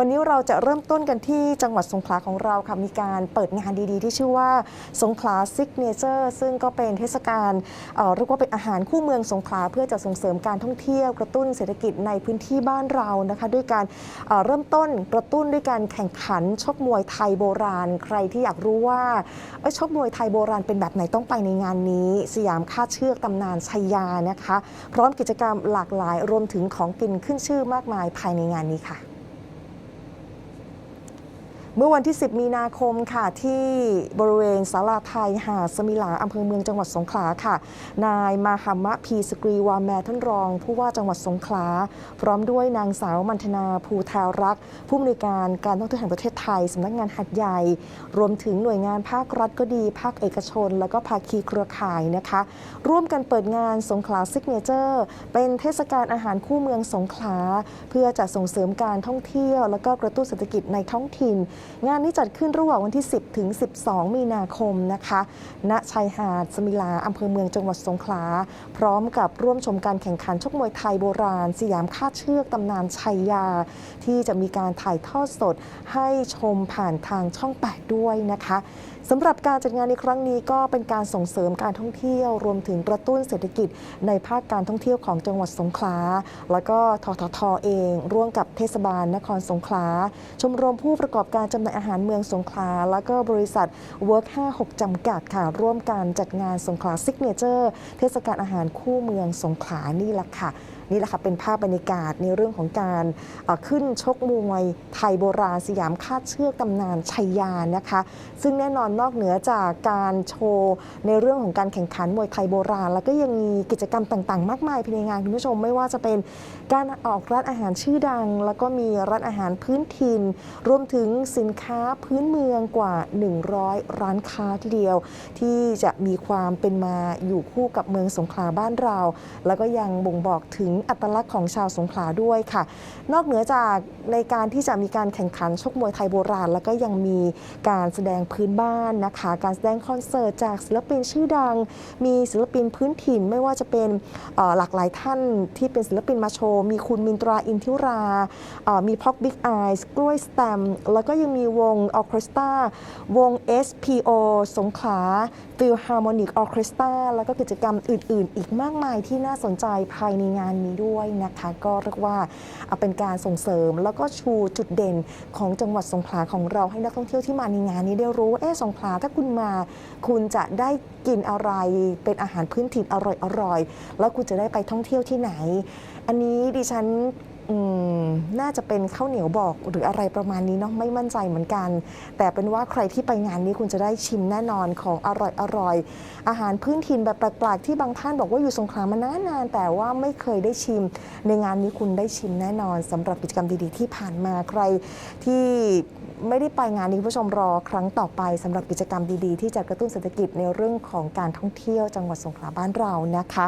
วันนี้เราจะเริ่มต้นกันที่จังหวัดสงขลาของเราค่ะมีการเปิดงานดีๆ ที่ชื่อว่าสงขลาซิกเนเจอร์ซึ่งก็เป็นเทศกาลเรียกว่าเป็นอาหารคู่เมืองสงขลาเพื่อจะส่งเสริมการท่องเที่ยวกระตุ้นเศรษฐกิจในพื้นที่บ้านเรานะคะด้วยการเอ่อเริ่มต้นกระตุ้นด้วยการแข่งขันชกมวยไทยโบราณ ใครที่อยากรู้ว่าชกมวยไทยโบราณเป็นแบบไหนต้องไปในงานนี้ สยามคาดเชือกตำนานชัยยานะคะ พร้อมกิจกรรมหลากหลายรวมถึงของกินขึ้นชื่อมากมายภายในงานนี้ค่ะ เมื่อวันที่ 10 มีนาคมค่ะที่บริเวณศาลาไทยหาดสมิลาอำเภอเมืองจังหวัดสงขลาค่ะ นายมาหามะพีสกรีวาแมท่านรอง ผู้ว่าจังหวัดสงขลา พร้อมด้วยนางสาวมันธนาภูทารัก ผู้อำนวยการการท่องเที่ยวแห่งประเทศไทยสำนักงานหัดใหญ่ รวมถึงหน่วยงานภาครัฐก็ดี ภาคเอกชน แล้วก็ภาคีเครือข่ายนะคะ ร่วมกันเปิดงานสงขลาซิกเนเจอร์เป็นเทศกาลอาหารคู่เมืองสงขลา เพื่อจะส่งเสริมการท่องเที่ยว แล้วก็กระตุ้นเศรษฐกิจในท้องถิ่นงานนี้จัดขึ้นระหว่างวันที่ 10 ถึง 12 มีนาคมนะคะ ณ ชายหาดสมิลาอำเภอเมืองจังหวัดสงขลา พร้อมกับร่วมชมการแข่งขันชกมวยไทยโบราณ สยามคาดเชือกตำนานชัยยา ที่จะมีการถ่ายทอดสดให้ชมผ่านทางช่อง 8 ด้วยนะคะสำหรับการจัดงานในครั้งนี้ก็เป็นการส่งเสริมการท่องเที่ยว รวมถึงกระตุ้นเศรษฐกิจในภาคการท่องเที่ยวของจังหวัดสงขลา แล้วก็ทททเอง ร่วมกับเทศบาลนครสงขลา ชมรมผู้ประกอบการำหน่ายอาหารเมืองสงขลา แล้วก็บริษัท Work 56 จำกัดค่ะ ร่วมการจัดงานสงขลาซิกเนเจอร์ เทศกาลอาหารคู่เมืองสงขลานี่แหละค่ะ นี่แหละค่ะเป็นภาพบรรยากาศในเรื่องของการขึ้นชกมวยไทยโบราณสยามคาดเชือกตำนานชัยยานะคะ ซึ่งแน่นอนนอกเหนือจากการโชว์ในเรื่องของการแข่งขันมวยไทยโบราณ แล้วก็ยังมีกิจกรรมต่างๆ มากมายภายในงานคุณผู้ชมไม่ว่าจะเป็นการออกร้านอาหารชื่อดัง แล้วก็มีร้านอาหารพื้นถิ่นรวมถึงสินค้าพื้นเมืองกว่า 100 ร้านค้าทีเดียว ที่จะมีความเป็นมาอยู่คู่กับเมืองสงขลาบ้านเรา แล้วก็ยังบ่งบอกถึงอัตลักษณ์ของชาวสงขลาด้วยค่ะ นอกเหนือจากในการที่จะมีการแข่งขันชกมวยไทยโบราณ แล้วก็ยังมีการแสดงพื้นบ้านนะคะ การแสดงคอนเสิร์ตจากศิลปินชื่อดัง มีศิลปินพื้นถิ่นไม่ว่าจะเป็นหลากหลายท่านที่เป็นศิลปินมาโชว์ มีคุณมินตราอินทิรามีพ็อกบิ๊กไอส์กล้วยสแตมแล้วก็ยังมีวงออเคสตราวง SPO สงขลาฟิลฮาร์โมนิกออเคสตราแล้วก็กิจกรรมอื่น ๆ อีกมากมายที่น่าสนใจภายในงานนี้ด้วยนะคะ ก็เรียกว่าเป็นการส่งเสริมแล้วก็ชูจุดเด่นของจังหวัดสงขลาของเราให้นักท่องเที่ยวที่มาในงานนี้ได้รู้ว่าเออสงขลาถ้าคุณมา คุณจะได้กินอะไรเป็นอาหารพื้นถิ่นอร่อยๆแล้วคุณจะได้ไปท่องเที่ยวที่ไหน อันนี้ดิฉัน น่าจะเป็นข้าวเหนียวบอกหรืออะไรประมาณนี้เนาะไม่มั่นใจเหมือนกัน แต่เป็นว่าใครที่ไปงานนี้คุณจะได้ชิมแน่นอนของอร่อยอร่อยอาหารพื้นถิ่นแบบแปลกๆที่บางท่านบอกว่าอยู่สงขลามานานๆแต่ว่าไม่เคยได้ชิม ในงานนี้คุณได้ชิมแน่นอนสำหรับกิจกรรมดีๆ ที่ผ่านมาใครที่ไม่ได้ไปงานนี้คุณผู้ชมรอครั้งต่อไปสำหรับกิจกรรมดีๆ ที่จะกระตุ้นเศรษฐกิจในเรื่องของการท่องเที่ยวจังหวัดสงขลาบ้านเรานะคะ